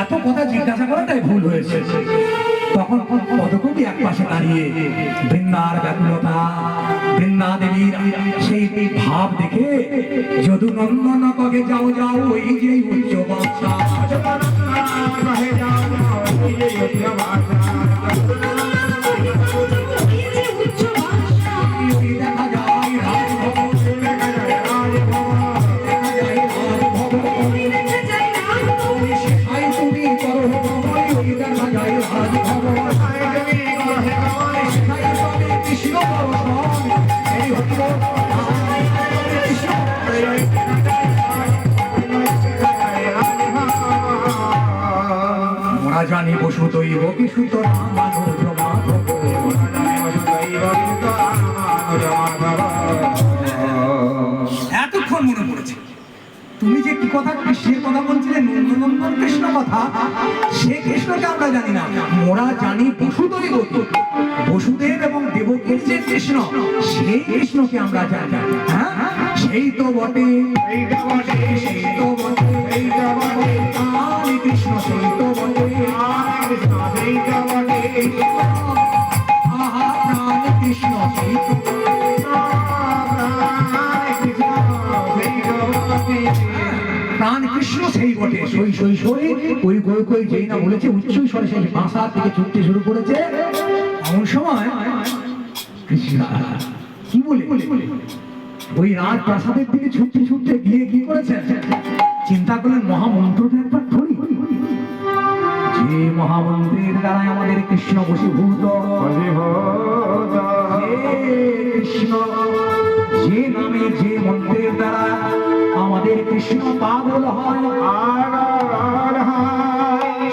এত কথা জিজ্ঞাসা করাটাই ভুল হয়েছে। তখন পদকবি এক পাশে দাঁড়িয়ে বৃন্দার ব্যাকুলতা, বৃন্দা দেবীর সেই ভাব দেখে যদু নন্দন কগে যাও যাও ওই যে উচ্চ বাসা মোরা জানি বসু দৈব কি সুত এতক্ষণ মনে পড়েছে। তুমি যে কি কথা কৃষ্ণের কথা বলছিলে নন্দনন্দন কৃষ্ণ কথা সে কৃষ্ণকে আমরা জানি না। মোরা জানি বসুদৈব বসুদেব এবং দেবকীর যে কৃষ্ণ সেই কৃষ্ণকে আমরা জানি সেই তো বটে সেই তো বটে। সেই তো বটে। কালী কৃষ্ণ সেই তো বটে। আহা প্রাণ কৃষ্ণ সেই তো প্রাণ কৃষ্ণ সেই বটে। সই সই সই ওই কই কই যেই না বলেছে উচ্চই স্বরে সেই বাঁশা থেকে ছুটতে শুরু করেছে। এমন সময় কৃষ্ণ কি বলে? ওই রাজ প্রাসাদের দিকে ছুটতে ছুটতে গিয়ে কি করেছে চিন্তা করলেন মহামন্ত্রটা একবার ধরি। যে মহামন্ত্রের দ্বারা আমাদের কৃষ্ণ বসীভূত কৃষ্ণ যে নামে যে মন্ত্রের দ্বারা আমাদের কৃষ্ণ পাগল হয়।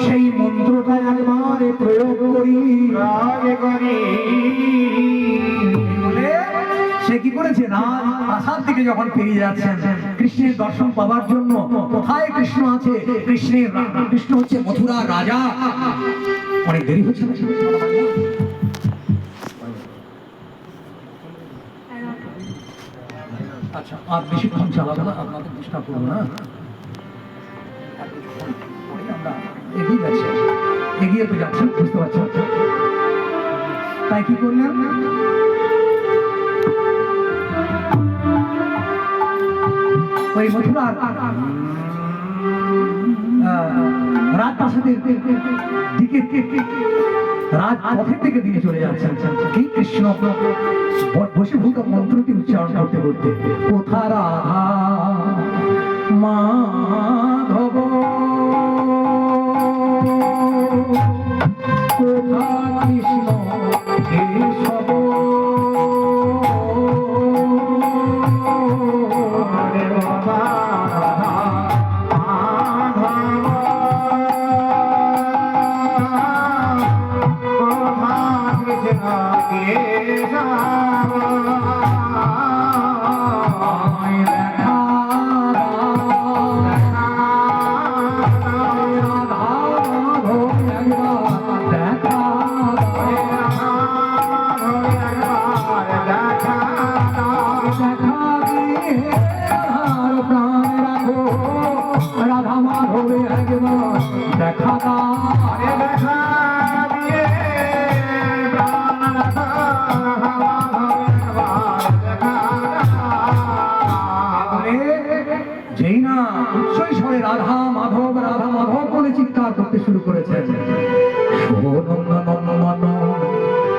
সেই মন্ত্রটা একবারে প্রয়োগ করি। বলে প্রাসাদ থেকে যখন পেরিয়ে যাচ্ছেন, কৃষ্ণের দর্শন পাওয়ার জন্য কোথায় কৃষ্ণ আছে? কৃষ্ণের কৃষ্ণ হচ্ছে মথুরা রাজা। অনেক দেরি হচ্ছে আচ্ছা আর বেশিক্ষণ চালাবো না, আপনাদের ডিস্টার্ব করব না। এগিয়ে যাচ্ছি। এগিয়ে তো যাচ্ছি বুঝতে পারছেন। তাই কি করলেন? ওই মথুরার রাজপ্রাসাদের দিকে রাজপথের থেকে দিয়ে চলে যাচ্ছেন কি কৃষ্ণ বসে ভূত মন্ত্রটি উচ্চারণ করতে করতে কোথারা রাধা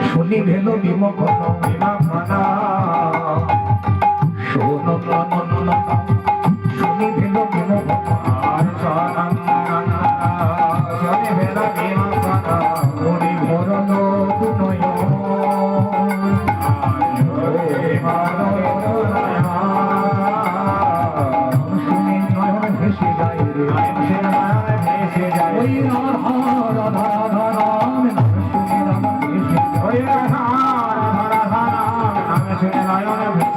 শুনি বিমখন শোনন্দন শুনি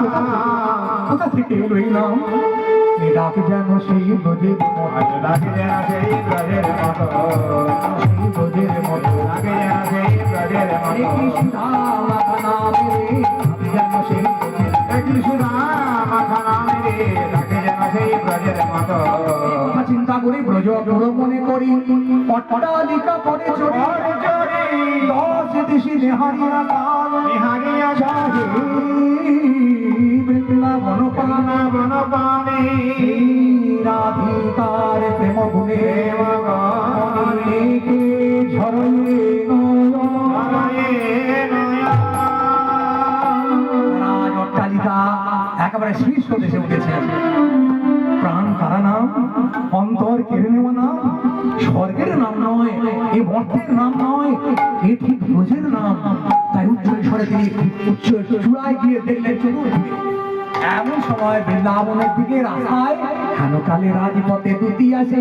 কোথা থেকে এ ডাক যেন সেই ব্রজের মতো। সেই ব্রজের মতো। এ কৃষ্ণা মাথা নামে ডাক যেন সেই ব্রজের মতো। চিন্তা করি ব্রজ পুরো মনে করি। অট্টালিকা পরে চড়ি। দশ দিশি নেহারিয়া কাল। চাহে রাধিকার প্রেম গুণে অনেকে একেবারে শীর্ষ দেশে উঠেছেন প্রাণ কারা নাম? অন্তর কেড়ে নেওয়া নাম? স্বর্গের নাম নয় এ মর্তের নাম নয় এ ঠিক ব্রজের নাম। তাই উচ্চ স্বরে তিনি উচ্চ চূড়ায় গিয়ে দেখলেন চতুর্দিকে। এমন সময় বৃন্দাবনের দিকে রাস্তায় হেন কালে রাজপথে দুটি আসে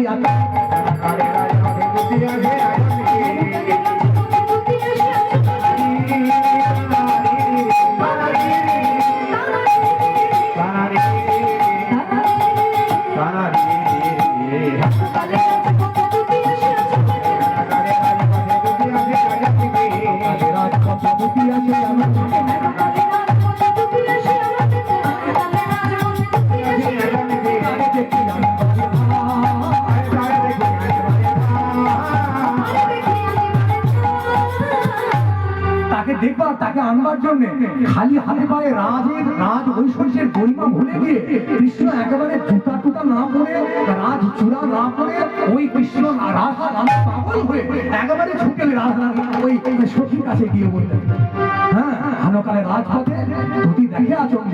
তাকে দেখবার তাকে আনবার জন্য খালি হাতে পায়ে রাজের রাজ ঐশ্বর্যের গরিমা ভুলে গিয়ে কৃষ্ণ একেবারে জুতা টুতা না পরে, রাজ চূড়া না পরে ওই কৃষ্ণ রাধা রাম পাগল হয়ে একেবারে ছুটে রাধা ওই সখীর কাছে গিয়ে বললেন হ্যাঁ হানকালে রাজপথে দুটি দেখে আচরণ